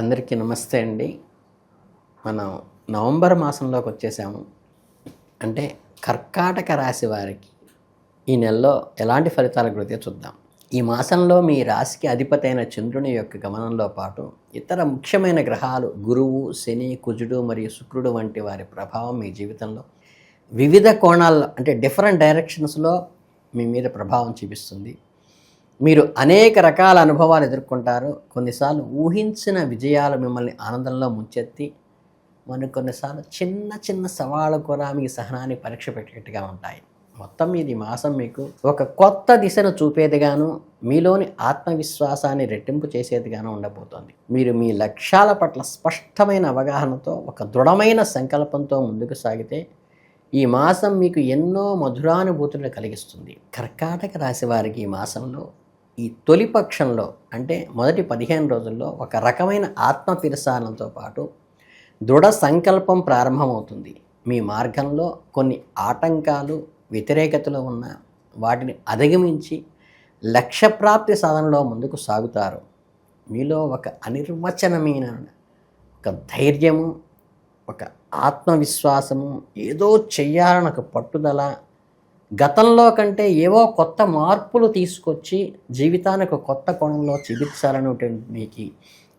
అందరికీ నమస్తే అండి. మనం నవంబర్ మాసంలోకి వచ్చేసాము. అంటే కర్కాటక రాశి వారికి ఈ నెలలో ఎలాంటి ఫలితాల గురించి చూద్దాం. ఈ మాసంలో మీ రాశికి అధిపతి అయిన చంద్రుని యొక్క గమనంలో పాటు ఇతర ముఖ్యమైన గ్రహాలు గురువు శని కుజుడు మరియు శుక్రుడు వంటి వారి ప్రభావం మీ జీవితంలో వివిధ కోణాల్లో అంటే డిఫరెంట్ డైరెక్షన్స్లో మీ మీద ప్రభావం చూపిస్తుంది. మీరు అనేక రకాల అనుభవాలు ఎదుర్కొంటారు. కొన్నిసార్లు ఊహించిన విజయాలు మిమ్మల్ని ఆనందంలో ముంచెత్తి మరి కొన్నిసార్లు చిన్న చిన్న సవాళ్ళు కూడా మీ సహనాన్ని పరీక్ష పెట్టేట్టుగా ఉంటాయి. మొత్తం మీది మాసం మీకు ఒక కొత్త దిశను చూపేదిగాను మీలోని ఆత్మవిశ్వాసాన్ని రెట్టింపు చేసేదిగాను ఉండబోతోంది. మీరు మీ లక్ష్యాల పట్ల స్పష్టమైన అవగాహనతో ఒక దృఢమైన సంకల్పంతో ముందుకు సాగితే ఈ మాసం మీకు ఎన్నో మధురానుభూతులను కలిగిస్తుంది. కర్కాటక రాశి వారికి ఈ మాసంలో ఈ తొలి పక్షంలో అంటే మొదటి పదిహేను రోజుల్లో ఒక రకమైన ఆత్మతిరసానంతో పాటు దృఢ సంకల్పం ప్రారంభమవుతుంది. మీ మార్గంలో కొన్ని ఆటంకాలు వ్యతిరేకతలు ఉన్న వాటిని అధిగమించి లక్ష్యప్రాప్తి సాధనలో ముందుకు సాగుతారు. మీలో ఒక అనిర్వచనమైన ఒక ధైర్యము ఒక ఆత్మవిశ్వాసము ఏదో చెయ్యాలని ఒక పట్టుదల గతంలో కంటే ఏవో కొత్త మార్పులు తీసుకొచ్చి జీవితానికి కొత్త కోణంలో చూపించాలనేటువంటి మీకు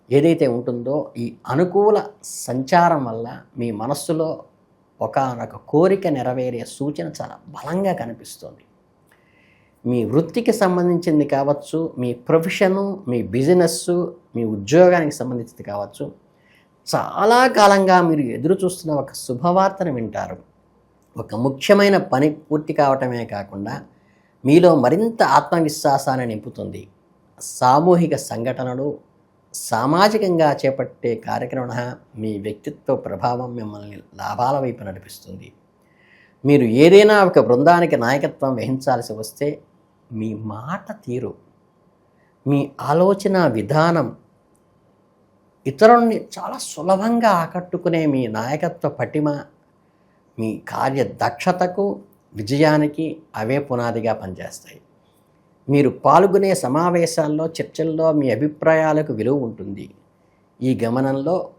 ఏదైతే ఉంటుందో ఈ అనుకూల సంచారం వల్ల మీ మనస్సులో ఒకనొక కోరిక నెరవేరే సూచన చాలా బలంగా కనిపిస్తుంది. మీ వృత్తికి సంబంధించింది కావచ్చు మీ ప్రొఫెషను మీ బిజినెస్సు మీ ఉద్యోగానికి సంబంధించింది కావచ్చు చాలా కాలంగా మీరు ఎదురు చూస్తున్న ఒక శుభవార్తను వింటారు. ఒక ముఖ్యమైన పని పూర్తి కావటమే కాకుండా మీలో మరింత ఆత్మవిశ్వాసాన్ని నింపుతుంది. సామూహిక సంఘటనలు సామాజికంగా చేపట్టే కార్యక్రమణ మీ వ్యక్తిత్వ ప్రభావం మిమ్మల్ని లాభాల వైపు నడిపిస్తుంది. మీరు ఏదైనా ఒక బృందానికి నాయకత్వం వహించాల్సి వస్తే మీ మాట తీరు మీ ఆలోచన విధానం ఇతరుల్ని చాలా సులభంగా ఆకట్టుకునే మీ నాయకత్వ పటిమ మీ కార్య దక్షతకు విజయానికి అవే పునాదిగా పనిచేస్తాయి. మీరు పాల్గొనే సమావేశాల్లో చర్చల్లో మీ అభిప్రాయాలకు విలువ ఉంటుంది. ఈ గమనంలో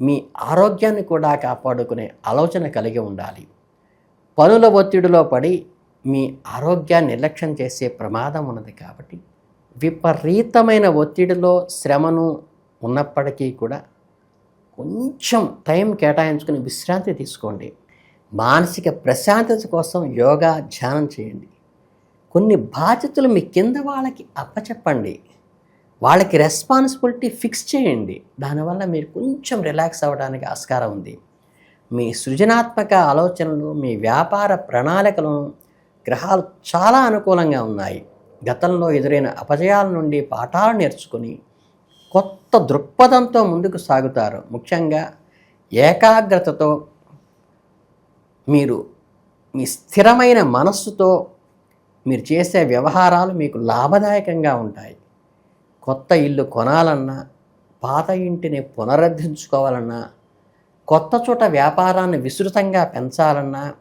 మీ ఆరోగ్యాన్ని కూడా కాపాడుకునే ఆలోచన కలిగి ఉండాలి. పనుల ఒత్తిడిలో పడి మీ ఆరోగ్యాన్ని నిర్లక్ష్యం చేసే ప్రమాదం ఉన్నది కాబట్టి విపరీతమైన ఒత్తిడిలో శ్రమను ఉన్నప్పటికీ కూడా కొంచెం టైం కేటాయించుకుని విశ్రాంతి తీసుకోండి. మానసిక ప్రశాంతత కోసం యోగా ధ్యానం చేయండి. కొన్ని బాధ్యతలు మీ కింద వాళ్ళకి అప్పచెప్పండి. వాళ్ళకి రెస్పాన్సిబిలిటీ ఫిక్స్ చేయండి. దానివల్ల మీరు కొంచెం రిలాక్స్ అవ్వడానికి ఆస్కారం ఉంది. మీ సృజనాత్మక ఆలోచనలు మీ వ్యాపార ప్రణాళికలను గ్రహాలు చాలా అనుకూలంగా ఉన్నాయి. గతంలో ఎదురైన అపజయాల నుండి పాఠాలు నేర్చుకుని కొత్త దృక్పథంతో ముందుకు సాగుతారు. ముఖ్యంగా ఏకాగ్రతతో మీరు మీ స్థిరమైన మనస్సుతో మీరు చేసే వ్యవహారాలు మీకు లాభదాయకంగా ఉంటాయి. కొత్త ఇల్లు కొనాలన్నా పాత ఇంటిని పునరుద్ధరించుకోవాలన్నా కొత్త చోట వ్యాపారాన్ని విస్తృతంగా పెంచాలన్నా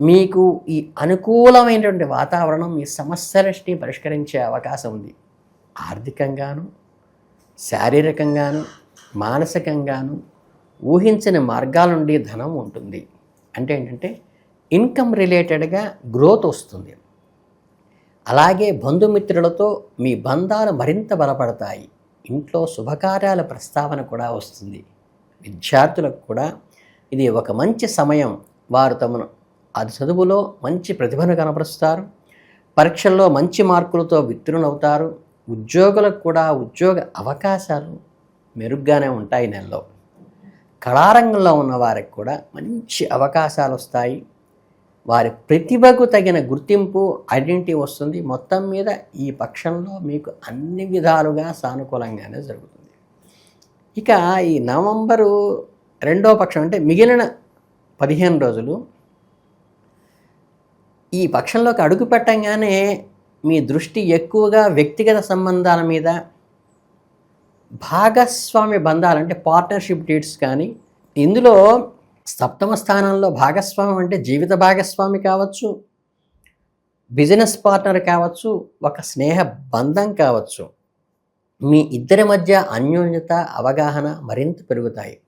మీకు ఈ అనుకూలమైనటువంటి వాతావరణం మీ సమస్యలన్నీ పరిష్కరించే అవకాశం ఉంది. ఆర్థికంగాను శారీరకంగాను మానసికంగాను ఊహించని మార్గాల నుండి ధనం ఉంటుంది. అంటే ఏంటంటే ఇన్కమ్ రిలేటెడ్గా గ్రోత్ వస్తుంది. అలాగే బంధుమిత్రులతో మీ బంధాలు మరింత బలపడతాయి. ఇంట్లో శుభకార్యాల ప్రస్తావన కూడా వస్తుంది. విద్యార్థులకు కూడా ఇది ఒక మంచి సమయం. వారు తమను అది చదువులో మంచి ప్రతిభను కనపరుస్తారు. పరీక్షల్లో మంచి మార్కులతో విత్రులవుతారు ఉద్యోగులకు కూడా ఉద్యోగ అవకాశాలు మెరుగ్గానే ఉంటాయి నెలలో. కళారంగంలో ఉన్న వారికి కూడా మంచి అవకాశాలు వస్తాయి. వారి ప్రతిభకు తగిన గుర్తింపు ఐడెంటిటీ వస్తుంది. మొత్తం మీద ఈ పక్షంలో మీకు అన్ని విధాలుగా సానుకూలంగానే జరుగుతుంది. ఇక ఈ నవంబరు రెండో పక్షం అంటే మిగిలిన పదిహేను రోజులు. ఈ పక్షంలోకి అడుగు పెట్టంగానే మీ దృష్టి ఎక్కువగా వ్యక్తిగత సంబంధాల మీద భాగస్వామ్య బంధాలు అంటే పార్ట్నర్షిప్ డేట్స్ కానీ ఇందులో సప్తమ స్థానంలో భాగస్వామ్యం అంటే జీవిత భాగస్వామి కావచ్చు బిజినెస్ పార్ట్నర్ కావచ్చు ఒక స్నేహ బంధం కావచ్చు. మీ ఇద్దరి మధ్య అన్యోన్యత అవగాహన మరింత పెరుగుతాయి.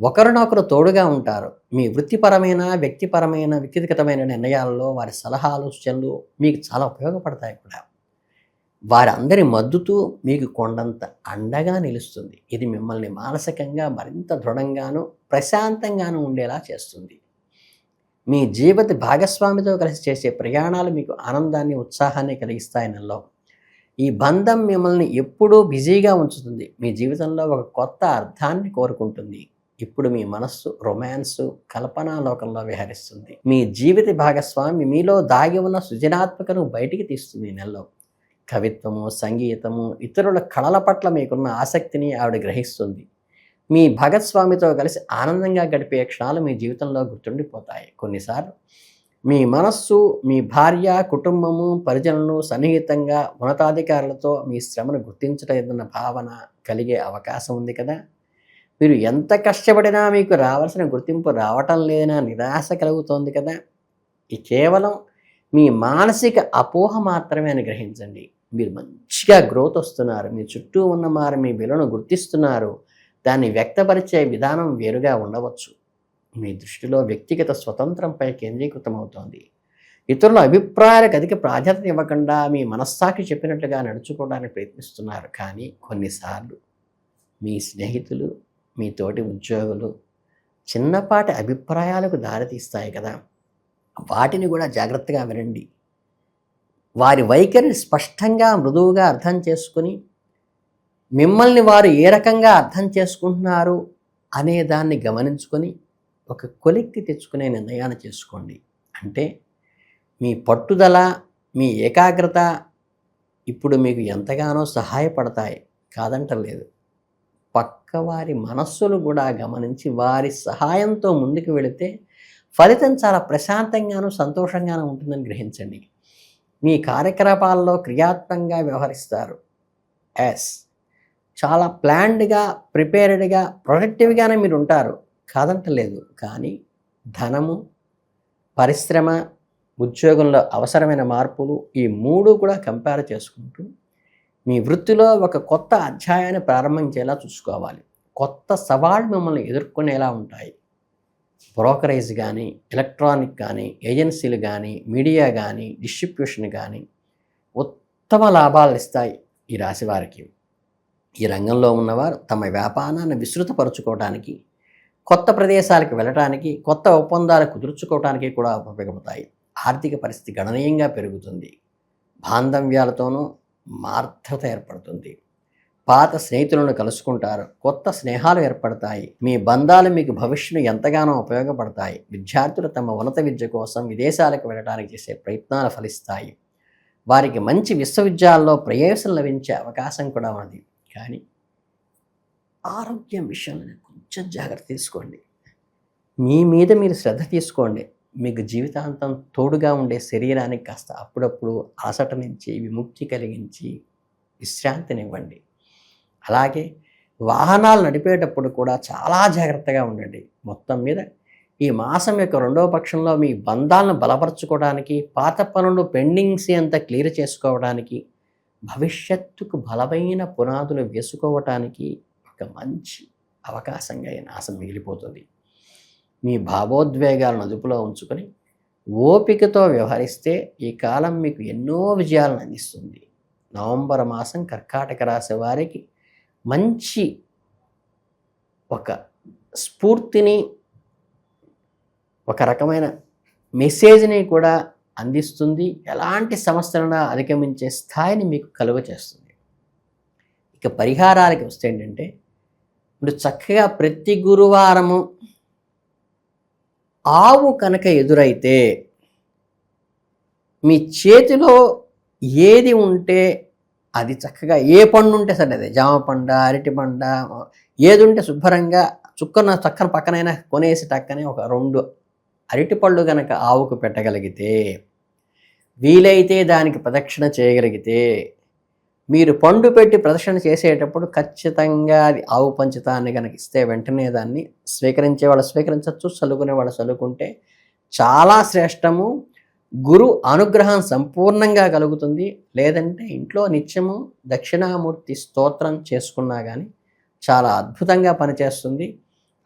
ఒకరినొకరు తోడుగా ఉంటారు. మీ వృత్తిపరమైన వ్యక్తిపరమైన వ్యక్తిగతమైన నిర్ణయాల్లో వారి సలహాలు సూచనలు మీకు చాలా ఉపయోగపడతాయి కూడా. వారందరి మద్దతు మీకు కొండంత అండగా నిలుస్తుంది. ఇది మిమ్మల్ని మానసికంగా మరింత దృఢంగాను ప్రశాంతంగాను ఉండేలా చేస్తుంది. మీ జీవిత భాగస్వామితో కలిసి చేసే ప్రయాణాలు మీకు ఆనందాన్ని ఉత్సాహాన్ని కలిగిస్తాయి నెలలో. ఈ బంధం మిమ్మల్ని ఎప్పుడూ బిజీగా ఉంచుతుంది. మీ జీవితంలో ఒక కొత్త అర్థాన్ని కోరుకుంటుంది. ఇప్పుడు మీ మనస్సు రొమాన్సు కల్పనా లోకంలో విహరిస్తుంది. మీ జీవిత భాగస్వామి మీలో దాగి ఉన్న సృజనాత్మకను బయటికి తీస్తుంది నెలలో. కవిత్వము సంగీతము ఇతరుల కళల పట్ల మీకున్న ఆసక్తిని ఆవిడ గ్రహిస్తుంది. మీ భగత్స్వామితో కలిసి ఆనందంగా గడిపే క్షణాలు మీ జీవితంలో గుర్తుండిపోతాయి. కొన్నిసార్లు మీ మనస్సు మీ భార్య కుటుంబము పరిజనులు సన్నిహితంగా ఉన్నతాధికారులతో మీ శ్రమను గుర్తించలేదన్న భావన కలిగే అవకాశం ఉంది కదా! మీరు ఎంత కష్టపడినా మీకు రావాల్సిన గుర్తింపు రావటం లేదనా నిరాశ కలుగుతోంది కదా! ఇది కేవలం మీ మానసిక అపోహ మాత్రమే అని గ్రహించండి. మీరు మంచిగా గ్రోత్ వస్తున్నారు మీ చుట్టూ ఉన్న వారు మీ విలువను గుర్తిస్తున్నారు దాన్ని వ్యక్తపరిచే విధానం వేరుగా ఉండవచ్చు. మీ దృష్టిలో వ్యక్తిగత స్వతంత్రంపై కేంద్రీకృతమవుతోంది. ఇతరుల అభిప్రాయాలకు అధిక ప్రాధాన్యత ఇవ్వకుండా మీ మనస్సాక్షి చెప్పినట్లుగా నడుచుకోవడానికి ప్రయత్నిస్తున్నారు. కానీ కొన్నిసార్లు మీ స్నేహితులు మీ తోటి ఉద్యోగులు చిన్నపాటి అభిప్రాయాలకు దారితీస్తాయి కదా. వాటిని కూడా జాగ్రత్తగా వినండి. వారి వైఖరిని స్పష్టంగా మృదువుగా అర్థం చేసుకుని మిమ్మల్ని వారు ఏ రకంగా అర్థం చేసుకుంటున్నారు అనే దాన్ని గమనించుకొని ఒక కొలిక్కి తెచ్చుకునే నిర్ణయాన్ని చేసుకోండి. అంటే మీ పట్టుదల మీ ఏకాగ్రత ఇప్పుడు మీకు ఎంతగానో సహాయపడతాయి కాదంటలేదు. పక్కవారి మనస్సులు కూడా గమనించి వారి సహాయంతో ముందుకు వెళితే ఫలితం చాలా ప్రశాంతంగాను సంతోషంగాను ఉంటుందని గ్రహించండి. మీ కార్యకలాపాల్లో క్రియాత్మకంగా వ్యవహరిస్తారు. ఎస్ చాలా ప్లాన్డ్గా ప్రిపేర్డ్గా ప్రొడక్టివ్గానే మీరు ఉంటారు. కాదంటలేదు. కానీ ధనము పరిశ్రమ ఉద్యోగంలో అవసరమైన మార్పులు ఈ మూడు కూడా కంపేర్ చేసుకుంటూ మీ వృత్తిలో ఒక కొత్త అధ్యాయాన్ని ప్రారంభించేలా చూసుకోవాలి. కొత్త సవాళ్ళు మిమ్మల్ని ఎదుర్కొనేలా ఉంటాయి. బ్రోకరేజ్ కానీ ఎలక్ట్రానిక్ కానీ ఏజెన్సీలు కానీ మీడియా కానీ డిస్ట్రిబ్యూషన్ కానీ ఉత్తమ లాభాలు ఇస్తాయి ఈ రాశి వారికి. ఈ రంగంలో ఉన్నవారు తమ వ్యాపారాన్ని విస్తృతపరచుకోవడానికి కొత్త ప్రదేశాలకు వెళ్ళటానికి కొత్త ఒప్పందాలు కుదుర్చుకోవడానికి కూడా ఉపయోగపడతాయి. ఆర్థిక పరిస్థితి గణనీయంగా పెరుగుతుంది. బాంధవ్యాలతోనూ మార్ధత ఏర్పడుతుంది. పాత స్నేహితులను కలుసుకుంటారు. కొత్త స్నేహాలు ఏర్పడతాయి. మీ బంధాలు మీకు భవిష్యత్తు ఎంతగానో ఉపయోగపడతాయి. విద్యార్థులు తమ ఉన్నత విద్య కోసం విదేశాలకు వెళ్ళడానికి చేసే ప్రయత్నాలు ఫలిస్తాయి. వారికి మంచి విశ్వవిద్యాలయంలో ప్రవేశం లభించే అవకాశం కూడా ఉంది కానీ ఆరోగ్యం విషయంలో కొంచెం జాగ్రత్త తీసుకోండి. మీ మీద మీరు శ్రద్ధ తీసుకోండి. మీకు జీవితాంతం తోడుగా ఉండే శరీరానికి కాస్త అప్పుడప్పుడు అలసట నుంచి విముక్తి కలిగించి విశ్రాంతినివ్వండి. అలాగే వాహనాలు నడిపేటప్పుడు కూడా చాలా జాగ్రత్తగా ఉండండి. మొత్తం మీద ఈ మాసం యొక్క రెండవ పక్షంలో మీ బంధాలను బలపరచుకోవడానికి పాత పనులు పెండింగ్స్ అంతా క్లియర్ చేసుకోవడానికి భవిష్యత్తుకు బలమైన పునాదులు వేసుకోవటానికి ఒక మంచి అవకాశంగా ఈ నాశం మిగిలిపోతుంది. మీ భావోద్వేగాలను అదుపులో ఉంచుకొని ఓపికతో వ్యవహరిస్తే ఈ కాలం మీకు ఎన్నో విజయాలను అందిస్తుంది. నవంబర్ మాసం కర్కాటక రాశి వారికి మంచి ఒక స్ఫూర్తిని ఒక రకమైన మెసేజ్ని కూడా అందిస్తుంది. ఎలాంటి సమస్యలను అధిగమించే స్థాయిని మీకు కలుగ చేస్తుంది. ఇక పరిహారాలకి వస్తే ఏంటంటే ఇప్పుడు చక్కగా ప్రతి గురువారము ఆవు కనుక ఎదురైతే మీ చేతిలో ఏది ఉంటే అది చక్కగా ఏ పండు ఉంటే సరే అదే. జామ పండ అరటి పండ ఏది ఉంటే శుభ్రంగా చుక్కన చక్కన పక్కనైనా కొనేసి టక్కనే ఒక రెండు అరటి పళ్ళు కనుక ఆవుకు పెట్టగలిగితే వీలైతే దానికి ప్రదక్షిణ చేయగలిగితే మీరు పండు పెట్టి ప్రదక్షిణ చేసేటప్పుడు ఖచ్చితంగా అది ఆవు పంచితాన్ని కనుక ఇస్తే వెంటనే దాన్ని స్వీకరించే వాళ్ళు స్వీకరించవచ్చు చలుకునే వాళ్ళు చలుకుంటే చాలా శ్రేష్టము. గురు అనుగ్రహం సంపూర్ణంగా కలుగుతుంది. లేదంటే ఇంట్లో నిత్యము దక్షిణామూర్తి స్తోత్రం చేసుకున్నా కానీ చాలా అద్భుతంగా పనిచేస్తుంది.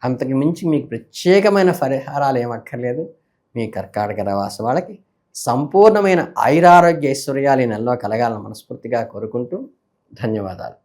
అంతకు మించి మీకు ప్రత్యేకమైన పరిహారాలు ఏమక్కర్లేదు మీ కర్కాటక రవాస వాళ్ళకి సంపూర్ణమైన ఐరారోగ్య ఐశ్వర్యాలు ఈ నెలలో కలగాలని మనస్ఫూర్తిగా కోరుకుంటూ ధన్యవాదాలు.